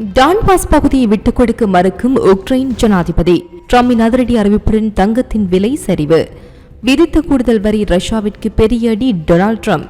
Donbas பகுதியை விட்டுக் கொடுக்க மறுக்கும் உக்ரைன் ஜனாதிபதி. ட்ரம்பின் அதிரடி அறிவிப்புடன் தங்கத்தின் விலை சரிவு. விதித்த கூடுதல் வரி ரஷ்யாவிற்கு பெரிய அடி டொனால்ட் ட்ரம்ப்.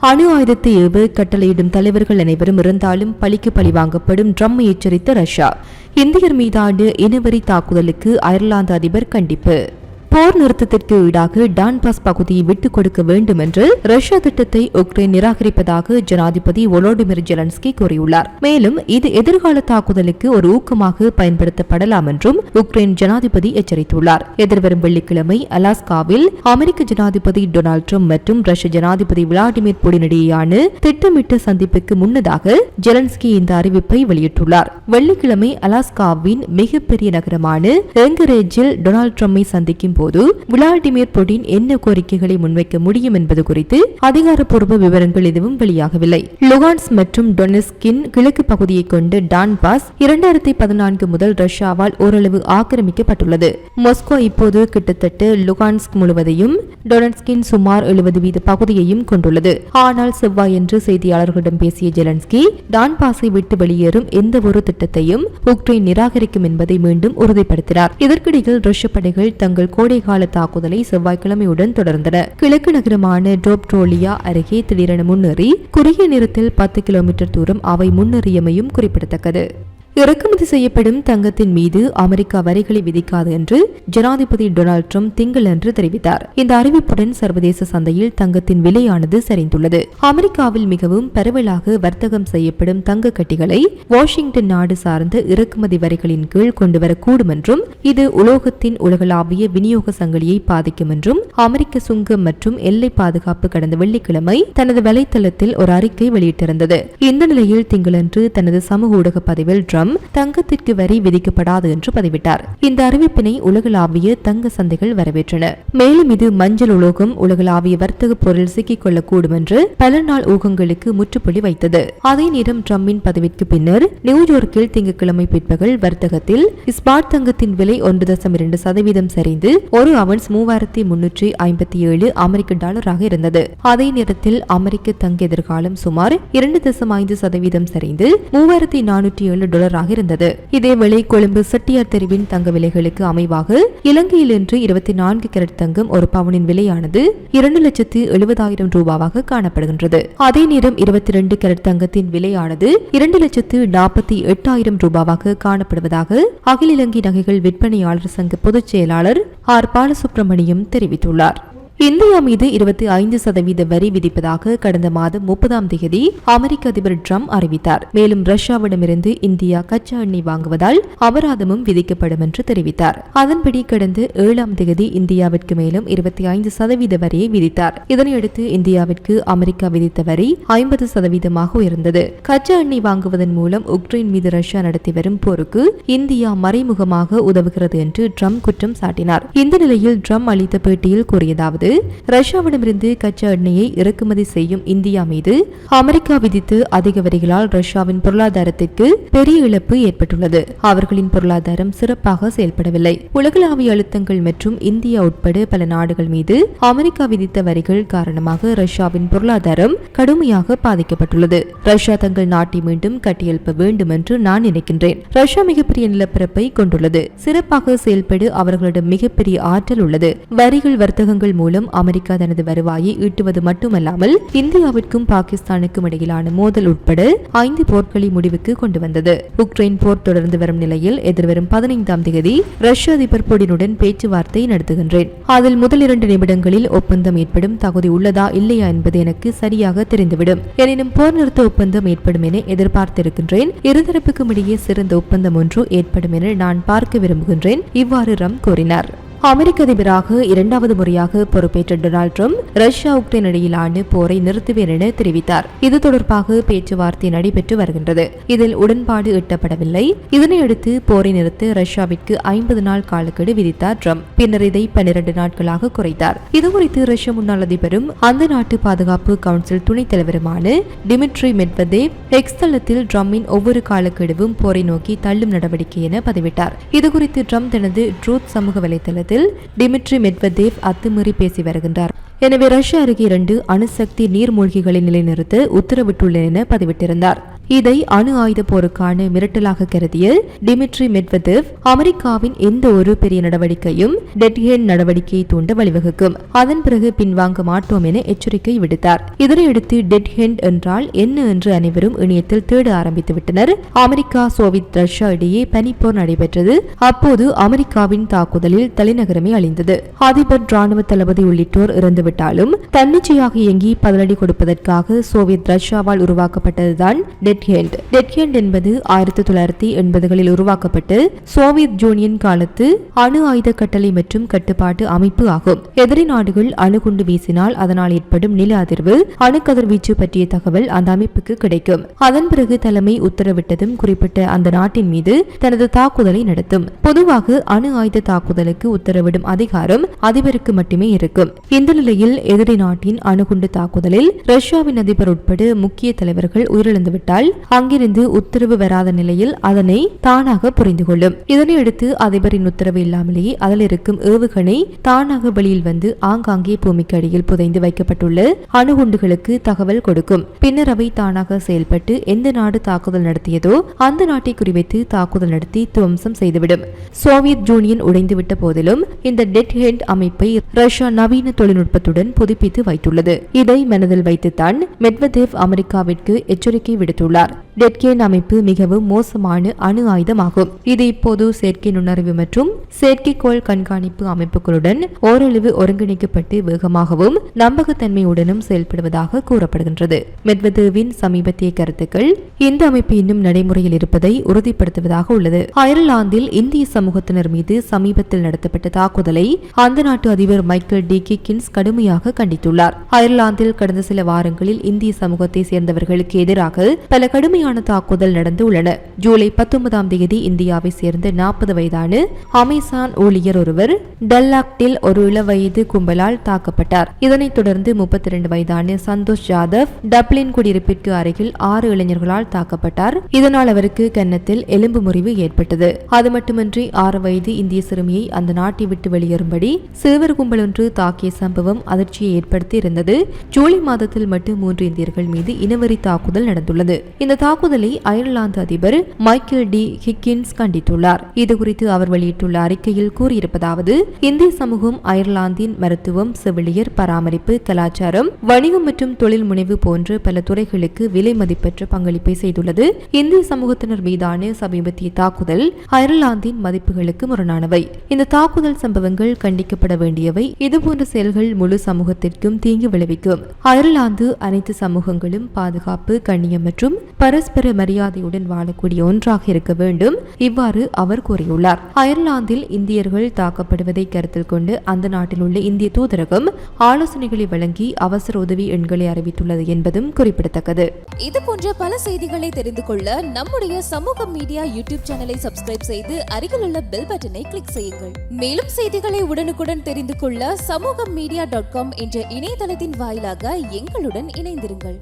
அணு ஆயுதத்தை ஏவ கட்டளையிடும் தலைவர்கள் அனைவரும் இருந்தாலும் பழிக்கு பழி வாங்கப்படும் ட்ரம்மை எச்சரித்த ரஷ்யா. இந்தியர் மீதான இனவரி தாக்குதலுக்கு அயர்லாந்து அதிபர் கண்டிப்பு. போர் நிறுத்தத்திற்கு ஈடாக டான்பாஸ் பகுதியை விட்டுக் கொடுக்க வேண்டும் என்று ரஷ்யா திட்டத்தை உக்ரைன் நிராகரிப்பதாக ஜனாதிபதி ஒலோடிமிர் ஜெலன்ஸ்கி கூறியுள்ளார். மேலும் இது எதிர்கால தாக்குதலுக்கு ஒரு ஊக்கமாக பயன்படுத்தப்படலாம் என்றும் உக்ரைன் ஜனாதிபதி எச்சரித்துள்ளார். எதிர்வரும் வெள்ளிக்கிழமை அலாஸ்காவில் அமெரிக்க ஜனாதிபதி டொனால்டு ட்ரம்ப் மற்றும் ரஷ்ய ஜனாதிபதி விளாடிமிர் புடின் இடையேயான திட்டமிட்ட சந்திப்புக்கு முன்னதாக ஜெலன்ஸ்கி இந்த அறிவிப்பை வெளியிட்டுள்ளார். வெள்ளிக்கிழமை அலாஸ்காவின் மிகப்பெரிய நகரமான எங்கரேஜில் டொனால்டு ட்ரம்பை சந்திக்கும் போது விளாடிமிர் புடின் என்ன கோரிக்கைகளை முன்வைக்க முடியும் என்பது குறித்து அதிகாரப்பூர்வ விவரங்கள் எதுவும் வெளியாகவில்லை. லுகான்ஸ் மற்றும் டொனெஸ்கின் கிழக்கு பகுதியை கொண்டு டான்பாஸ் இரண்டாயிரத்தி பதினான்கு முதல் ரஷ்யாவால் ஓரளவு ஆக்கிரமிக்கப்பட்டுள்ளது. மொஸ்கோ இப்போது கிட்டத்தட்ட லுகான்ஸ்க் முழுவதையும் டொனெட்ஸ்கின் சுமார் எழுபது வீத பகுதியையும் கொண்டுள்ளது. ஆனால் செவ்வாயன்று செய்தியாளர்களிடம் பேசிய ஜெலன்ஸ்கி டான்பாஸை விட்டு வெளியேறும் எந்த ஒரு திட்டத்தையும் உக்ரைன் நிராகரிக்கும் என்பதை மீண்டும் உறுதிப்படுத்தினார். இதற்கிடையில் ரஷ்ய படைகள் தங்கள் கோடை கோடைகால தாக்குதலை செவ்வாய்க்கிழமையுடன் தொடர்ந்தன. கிழக்கு நகரமான டோப்ட்ரோலியா அருகே திடீரென முன்னேறி குறுகிய நேரத்தில் பத்து கிலோமீட்டர் தூரம் அவை முன்னேறியமையும் குறிப்பிடத்தக்கது. இறக்குமதி செய்யப்படும் தங்கத்தின் மீது அமெரிக்கா வரிகளை விதிக்காது என்று ஜனாதிபதி டொனால்டு ட்ரம்ப் திங்களன்று தெரிவித்தார். இந்த அறிவிப்புடன் சர்வதேச சந்தையில் தங்கத்தின் விலையானது சரிந்துள்ளது. அமெரிக்காவில் மிகவும் பரவலாக வர்த்தகம் செய்யப்படும் தங்க கட்டிகளை வாஷிங்டன் நாடு சார்ந்த இறக்குமதி வரிகளின் கீழ் கொண்டுவரக்கூடும் என்றும் இது உலோகத்தின் உலகளாவிய விநியோக சங்கிலியை பாதிக்கும் என்றும் அமெரிக்க சுங்கம் மற்றும் எல்லை பாதுகாப்பு கடந்த வெள்ளிக்கிழமை தனது வலைத்தளத்தில் ஒரு அறிக்கை வெளியிட்டிருந்தது. இந்த நிலையில் திங்களன்று தனது சமூக ஊடக பதிவில் ட்ரம்ப் தங்கத்திற்கு வரி விதிக்கப்படாது என்று பதிவிட்டார். இந்த அறிவிப்பினை உலகளாவிய தங்க சந்தைகள் வரவேற்றன. மேலும் இது மஞ்சள் உலோகம் உலகளாவிய வர்த்தக பொருள் சிக்கிக் கொள்ளக்கூடும் என்று பல நாள் ஊகங்களுக்கு முற்றுப்புள்ளி வைத்தது. அதே நேரம் ட்ரம்பின் பதவிக்கு பின்னர் நியூயார்க்கில் திங்கட்கிழமை பிற்பகல் வர்த்தகத்தில் ஸ்பாட் தங்கத்தின் விலை ஒன்று தசம் இரண்டு சதவீதம் சரிந்து ஒரு அவன்ஸ் மூவாயிரத்தி முன்னூற்றி ஐம்பத்தி ஏழு அமெரிக்க டாலராக இருந்தது. அதே நேரத்தில் அமெரிக்க தங்க எதிர்காலம் சுமார் இரண்டு தசம் ஐந்து சதவீதம் சரிந்து மூவாயிரத்தி நானூற்றி ஏழு டாலர் டாலராக இருந்தது. இதேவேளை கொழும்பு செட்டியார் தெருவின் தங்க விலைகளுக்கு அமைவாக இலங்கையில் இன்று இருபத்தி நான்கு கேரட் தங்கம் ஒரு பவுனின் விலையானது இரண்டு லட்சத்து எழுபதாயிரம் ரூபாவாக காணப்படுகின்றது. அதே நேரம் இருபத்தி இரண்டு கேரட் தங்கத்தின் விலையானது இரண்டு லட்சத்து நாற்பத்தி எட்டாயிரம் ரூபாவாக காணப்படுவதாக அகில இலங்கை நகைகள் விற்பனையாளர் சங்க பொதுச் செயலாளர் ஆர். பாலசுப்ரமணியம் தெரிவித்துள்ளார். இந்தியா மீது இருபத்தி ஐந்து சதவீத வரி விதிப்பதாக கடந்த மாதம் முப்பதாம் தேதி அமெரிக்க அதிபர் ட்ரம்ப் அறிவித்தார். மேலும் ரஷ்யாவிடமிருந்து இந்தியா கச்சா எண்ணெய் வாங்குவதால் அபராதமும் விதிக்கப்படும் என்று தெரிவித்தார். அதன்படி கடந்த ஏழாம் தேதி இந்தியாவிற்கு மேலும் இருபத்தி ஐந்து சதவீத வரியை விதித்தார். இதனையடுத்து இந்தியாவிற்கு அமெரிக்கா விதித்த வரி ஐம்பது சதவீதமாக உயர்ந்தது. கச்சா எண்ணெய் வாங்குவதன் மூலம் உக்ரைன் மீது ரஷ்யா நடத்தி வரும் போருக்கு இந்தியா மறைமுகமாக உதவுகிறது என்று ட்ரம்ப் குற்றம் சாட்டினார். இந்த நிலையில் ட்ரம்ப் அளித்த பேட்டியில் கூறியதாவது ரஷ்யாவிடமிருந்து கச்சா எண்ணெயை இறக்குமதி செய்யும் இந்தியா மீது அமெரிக்கா விதித்து அதிக வரிகளால் ரஷ்யாவின் பொருளாதாரத்திற்கு பெரிய இழப்பு ஏற்பட்டுள்ளது. அவர்களின் பொருளாதாரம் சிறப்பாக செயல்படவில்லை. உலகளாவிய அழுத்தங்கள் மற்றும் இந்தியா உட்பட பல நாடுகள் மீது அமெரிக்கா விதித்த வரிகள் காரணமாக ரஷ்யாவின் பொருளாதாரம் கடுமையாக பாதிக்கப்பட்டுள்ளது. ரஷ்யா தங்கள் நாட்டை மீண்டும் கட்டியெழுப்ப வேண்டும் என்று நான் நினைக்கின்றேன். ரஷ்யா மிகப்பெரிய நிலப்பரப்பை கொண்டுள்ளது. சிறப்பாக செயல்பட அவர்களிடம் மிகப்பெரிய ஆற்றல் உள்ளது. வரிகள் வர்த்தகங்கள் மூலம் அமெரிக்கா தனது வருவாயை ஈட்டுவது மட்டுமல்லாமல் இந்தியாவிற்கும் பாகிஸ்தானுக்கும் இடையிலான மோதல் உட்பட ஐந்து போர்க்களை முடிவுக்கு கொண்டு வந்தது உக்ரைன் போர் தொடர்ந்து வரும் நிலையில் எதிர்வரும் பதினைந்தாம் தேதி ரஷ்ய அதிபர் புடினுடன் பேச்சுவார்த்தை நடத்துகின்றேன். அதில் முதல் இரண்டு நிமிடங்களில் ஒப்பந்தம் ஏற்படும் தகுதி உள்ளதா இல்லையா என்பது எனக்கு சரியாக தெரிந்துவிடும். எனினும் போர் நிறுத்த ஒப்பந்தம் ஏற்படும் என எதிர்பார்த்திருக்கின்றேன். இருதரப்புக்கும் இடையே சிறந்த ஒப்பந்தம் ஒன்று ஏற்படும் என நான் பார்க்க விரும்புகின்றேன் இவ்வாறு ரம் கூறினார். அமெரிக்க அதிபராக இரண்டாவது முறையாக பொறுப்பேற்ற டொனால்டு ட்ரம்ப் ரஷ்யா உக்ரைன் இடையிலான போரை நிறுத்துவேன் என தெரிவித்தார். இது தொடர்பாக பேச்சுவார்த்தை நடைபெற்று வருகின்றது. இதில் உடன்பாடு எட்டப்படவில்லை. இதனையடுத்து போரை நிறுத்த ரஷ்யாவிற்கு ஐம்பது நாள் காலக்கெடு விதித்தார் ட்ரம்ப். பின்னர் இதை பன்னிரண்டு நாட்களாக குறைத்தார். இதுகுறித்து ரஷ்ய முன்னாள் அதிபரும் அந்த நாட்டு பாதுகாப்பு கவுன்சில் துணைத் தலைவருமான டிமிட்ரி மெட்வதேவ் எக்ஸ் தளத்தில் ட்ரம்பின் ஒவ்வொரு காலக்கெடுவும் போரை நோக்கி தள்ளும் நடவடிக்கை என பதிவிட்டார். இதுகுறித்து ட்ரம்ப் தனது ட்ரூத் சமூக வலைதளத்தில் டிமிட்ரி மெட்வதேவ் அத்துமீறி பேசி வருகின்றார். எனவே ரஷ்யா அருகே இரண்டு அணுசக்தி நீர்மூழ்கிகளை நிலைநிறுத்த உத்தரவிட்டுள்ளேன் என பதிவிட்டிருந்தார். இதை அணு ஆயுத போருக்கான மிரட்டலாக கருதிய டிமிட்ரி மெட்வதேவ் அமெரிக்காவின் எந்த ஒரு பெரிய நடவடிக்கையும் டெட்ஹேன் நடவடிக்கையை தூண்ட வழிவகுக்கும். அதன் பிறகு பின்வாங்க மாட்டோம் என எச்சரிக்கை விடுத்தார். இதனையடுத்து டெட்ஹெண்ட் என்றால் என்ன என்று அனைவரும் இணையத்தில் தேட ஆரம்பித்து விட்டனர். அமெரிக்கா சோவியத் ரஷ்யா இடையே பனிப்போர் நடைபெற்றது. அப்போது அமெரிக்காவின் தாக்குதலில் தலைநகரமே அழிந்தது. அதிபர் ராணுவ தளபதி உள்ளிட்டோர் இறந்துவிட்டாலும் தன்னிச்சையாக இயங்கி பதிலடி கொடுப்பதற்காக சோவியத் ரஷ்யாவால் உருவாக்கப்பட்டதுதான் டெட் ஹெண்ட் என்பது ஆயிரத்தி தொள்ளாயிரத்தி எண்பதுகளில் உருவாக்கப்பட்டு சோவியத் யூனியன் காலத்து அணு ஆயுத கட்டளை மற்றும் கட்டுப்பாட்டு அமைப்பு ஆகும். எதிரி நாடுகள் அணுகுண்டு வீசினால் அதனால் ஏற்படும் நில அதிர்வு அணுக்கதிர்வீச்சு பற்றிய தகவல் அந்த அமைப்புக்கு கிடைக்கும். அதன் பிறகு தலைமை உத்தரவிட்டதும் குறிப்பிட்ட அந்த நாட்டின் மீது தனது தாக்குதலை நடத்தும். பொதுவாக அணு ஆயுத தாக்குதலுக்கு உத்தரவிடும் அதிகாரம் அதிபருக்கு மட்டுமே இருக்கும். இந்த நிலையில் எதிரி நாட்டின் அணுகுண்டு தாக்குதலில் ரஷ்யாவின் அதிபர் உட்பட முக்கிய தலைவர்கள் உயிரிழந்துவிட்டால் அங்கிருந்து உத்தரவு வராத நிலையில் அதனை தானாக புரிந்து கொள்ளும் இதனையடுத்து அதிபரின் உத்தரவு இல்லாமலேயே அதில் இருக்கும் ஏவுகணை தானாக வெளியில் வந்து ஆங்காங்கே பூமிக்கு அடியில் புதைந்து வைக்கப்பட்டுள்ள அணுகுண்டுகளுக்கு தகவல் கொடுக்கும். பின்னர் அவை தானாக செயல்பட்டு எந்த நாடு தாக்குதல் நடத்தியதோ அந்த நாட்டை குறிவைத்து தாக்குதல் நடத்தி துவம்சம் செய்துவிடும். சோவியத் யூனியன் உடைந்துவிட்ட போதிலும் இந்த டெட் ஹெட் அமைப்பை ரஷ்யா நவீன தொழில்நுட்பத்துடன் புதுப்பித்து வைத்துள்ளது. இதை மனதில் வைத்துத்தான் மெட்வதேவ் அமெரிக்காவிற்கு எச்சரிக்கை விடுத்துள்ளார் கூறியுள்ளார். டெட்கேன் அமைப்பு மிகவும் மோசமான அணு ஆயுதமாகும். இது இப்போது செயற்கை நுண்ணறிவு மற்றும் செயற்கைக்கோள் கண்காணிப்பு அமைப்புகளுடன் ஓரளவு ஒருங்கிணைக்கப்பட்டு வேகமாகவும் நம்பகத்தன்மையுடனும் செயல்படுவதாக கூறப்படுகின்றது. மெத்வதேவின் சமீபத்திய கருத்துக்கள் இந்த அமைப்பு இன்னும் நடைமுறையில் இருப்பதை உறுதிப்படுத்துவதாக உள்ளது. அயர்லாந்தில் இந்திய சமூகத்தினர் மீது சமீபத்தில் நடத்தப்பட்ட தாக்குதலை அந்த நாட்டு அதிபர் மைக்கேல் டி. கிக்கின்ஸ் கடுமையாக கண்டித்துள்ளார். அயர்லாந்தில் கடந்த சில வாரங்களில் இந்திய சமூகத்தை சேர்ந்தவர்களுக்கு எதிராக பல கடுமையான தாக்குதல் நடந்து உள்ளன. ஜூலை பத்தொன்பதாம் தேதி இந்தியாவை சேர்ந்த நாற்பது வயதான அமேசான் ஊழியர் ஒருவர் டல்லாக்டில் ஒரு இளவயது கும்பலால் தாக்கப்பட்டார். இதனைத் தொடர்ந்து முப்பத்தி இரண்டு வயதான சந்தோஷ் ஜாதவ் டப்ளின் குடியிருப்பிற்கு அருகில் ஆறு இளைஞர்களால் தாக்கப்பட்டார். இதனால் அவருக்கு கன்னத்தில் எலும்பு முறிவு ஏற்பட்டது. அது மட்டுமின்றி ஆறு வயது இந்திய சிறுமியை அந்த நாட்டை விட்டு வெளியேறும்படி சிறுவர் கும்பல் ஒன்று தாக்கிய சம்பவம் அதிர்ச்சியை ஏற்படுத்தி இருந்தது ஜூலை மாதத்தில் மட்டும் மூன்று இந்தியர்கள் மீது இனவெறி தாக்குதல் நடந்துள்ளது. இந்த தாக்குதலை அயர்லாந்து அதிபர் மைக்கேல் டி. ஹிக்கின்ஸ் கண்டித்துள்ளார். இதுகுறித்து அவர் வெளியிட்டுள்ள அறிக்கையில் கூறியிருப்பதாவது இந்திய சமூகம் அயர்லாந்தின் மருத்துவம் செவிலியர் பராமரிப்பு கலாச்சாரம் வணிகம் மற்றும் தொழில் முனைவு போன்ற பல துறைகளுக்கு விலை மதிப்பற்ற பங்களிப்பை செய்துள்ளது. இந்திய சமூகத்தினர் மீதான சமீபத்திய தாக்குதல் அயர்லாந்தின் மதிப்புகளுக்கு முரணானவை. இந்த தாக்குதல் சம்பவங்கள் கண்டிக்கப்பட வேண்டியவை. இதுபோன்ற செயல்கள் முழு சமூகத்திற்கும் தீங்கு விளைவிக்கும். அயர்லாந்து அனைத்து சமூகங்களும் பாதுகாப்பு கண்ணியம் மற்றும் பரஸ்பர மரியாதையுடன் வாழக்கூடிய ஒன்றாக இருக்க வேண்டும். இவ்வாறு அவர் கூறியுள்ளார். அயர்லாந்தில் இந்தியர்கள் தாக்கப்படுவதை கருத்தில் கொண்டு அந்த நாட்டில் உள்ள இந்திய தூதரகம் ஆலோசனைகளை வழங்கி அவசர உதவி எண்களை அறிவித்துள்ளது என்பதும் குறிப்பிடத்தக்கது. இது போன்ற பல செய்திகளை தெரிந்து கொள்ள நம்முடைய சமூக மீடியா யூடியூப் சேனலை சப்ஸ்கிரைப் செய்து அருகிலுள்ள பெல் பட்டனை கிளிக் செய்யுங்கள். மேலும் செய்திகளை உடனுக்குடன் தெரிந்து கொள்ள சமூக மீடியா டாட் காம் என்ற இணையதளத்தின் வாயிலாக எங்களுடன் இணைந்திருங்கள்.